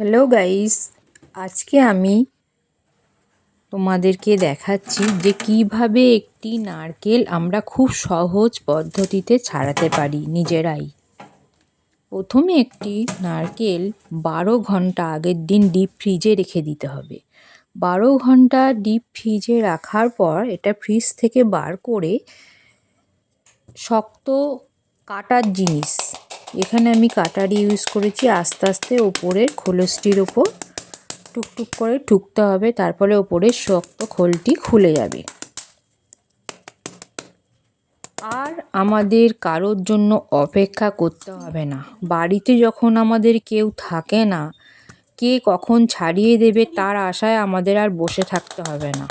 Hello guys আজকে আমি তোমাদেরকে দেখাচ্ছি যে কীভাবে একটি নারকেল আমরা খুব সহজ পদ্ধতিতে ছাড়াতে পারি নিজেরাই। প্রথমে একটি নারকেল বারো ঘণ্টা আগের দিন ডিপ ফ্রিজে রেখে দিতে হবে। বারো ঘণ্টা ডিপ ফ্রিজে রাখার পর এটা ফ্রিজ থেকে বার করে শক্ত কাটার জিনিস এখানে আমি কাটারি ইউজ করেছি আস্তে আস্তে ওপরের খোলসটির ওপর। টুকটুক করে ঠুকতে হবে, তারপরে ওপরের শক্ত খোলটি খুলে যাবে। আর আমাদের কারোর জন্য অপেক্ষা করতে হবে না। বাড়িতে যখন আমাদের কেউ থাকে না, কে কখন ছাড়িয়ে দেবে তার আশায় আমাদের আর বসে থাকতে হবে না।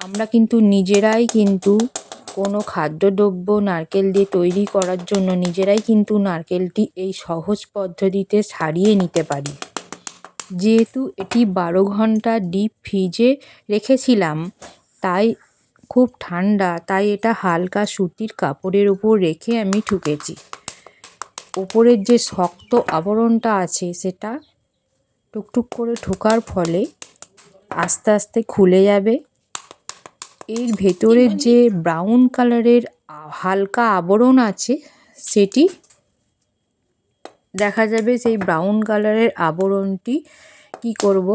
আমরা কিন্তু নিজেরাই কিন্তু কোনো খাদ্যদ্রব্য নারকেল দিয়ে তৈরি করার জন্য নিজেরাই কিন্তু নারকেলটি এই সহজ পদ্ধতিতে ছাড়িয়ে নিতে পারি। যেহেতু এটি বারো ঘণ্টা ডিপ ফ্রিজে রেখেছিলাম, তাই খুব ঠান্ডা, তাই এটা হালকা সুতির কাপড়ের উপর রেখে আমি ঠুকেছি। ওপরের যে শক্ত আবরণটা আছে, সেটা টুকটুক করে ঠোকার ফলে আস্তে আস্তে খুলে যাবে। এর ভেতরের যে ব্রাউন কালারের হালকা আবরণ আছে সেটি দেখা যাবে সেই ব্রাউন কালারের আবরণটি কি করব।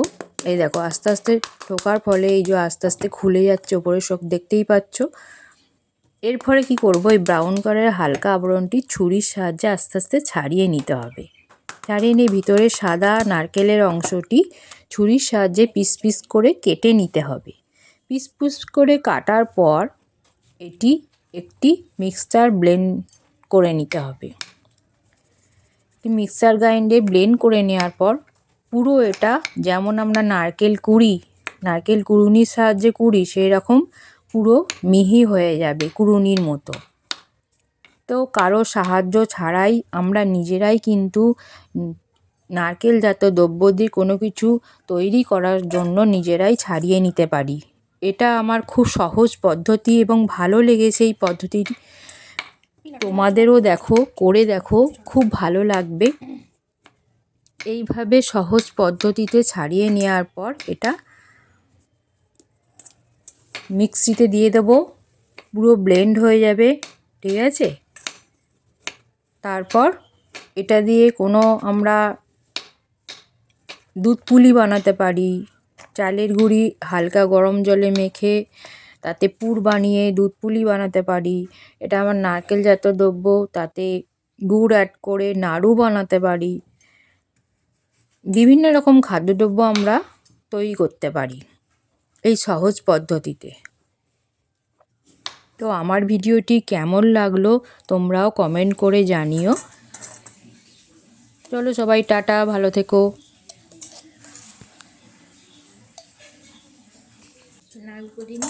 এই দেখো আস্তে আস্তে ঠোকার ফলে এই যে আস্তে আস্তে খুলে যাচ্ছে ওপরে সব দেখতেই পাচ্ছ। এর ফলে কী করব এই ব্রাউন কালারের হালকা আবরণটি ছুরির সাহায্যে আস্তে আস্তে ছাড়িয়ে নিতে হবে। ছাড়িয়ে নিয়ে ভিতরে সাদা নারকেলের অংশটি ছুরির সাহায্যে পিস পিস করে কেটে নিতে হবে। পিস পিস করে কাটার পর এটি একটি মিক্সচার ব্লেন্ড করে নিতে হবে। একটি মিক্সার গ্রাইন্ডে ব্লেন্ড করে নেওয়ার পর পুরো এটা যেমন আমরা নারকেল কুড়ি, নারকেল কুড়ুনির সাহায্যে কুড়ি সেই রকম পুরো মিহি হয়ে যাবে কুড়ুনির মতো। তো কারও সাহায্য ছাড়াই আমরা নিজেরাই কিন্তু নারকেলজাত দ্রব্য দিয়ে কোনো কিছু তৈরি করার জন্য নিজেরাই ছাড়িয়ে নিতে পারি। এটা আমার খুব সহজ পদ্ধতি এবং ভালো লেগেছে এই পদ্ধতিটি। তোমাদেরও দেখো, করে দেখো, খুব ভালো লাগবে। এইভাবে সহজ পদ্ধতিতে ছাড়িয়ে নেওয়ার পর এটা মিক্সিতে দিয়ে দেবো। পুরো ব্লেন্ড হয়ে যাবে, ঠিক আছে? তারপর এটা দিয়ে কোনো আমরা দুধ পুলি বানাতে পারি চালের গুঁড়ি হালকা গরম জলে মেখে তাতে পুর বানিয়ে, দুধ পুলি বানাতে পারি। এটা আমার নারকেলজাত দ্রব্য, তাতে গুড় অ্যাড করে নাড়ু বানাতে পারি। বিভিন্ন রকম খাদ্যদ্রব্য আমরা তৈরি করতে পারি এই সহজ পদ্ধতিতে। তো আমার ভিডিওটি কেমন লাগল তোমরাও কমেন্ট করে জানিও। চলো সবাই টাটা, ভালো থেকো। লাল করিনি।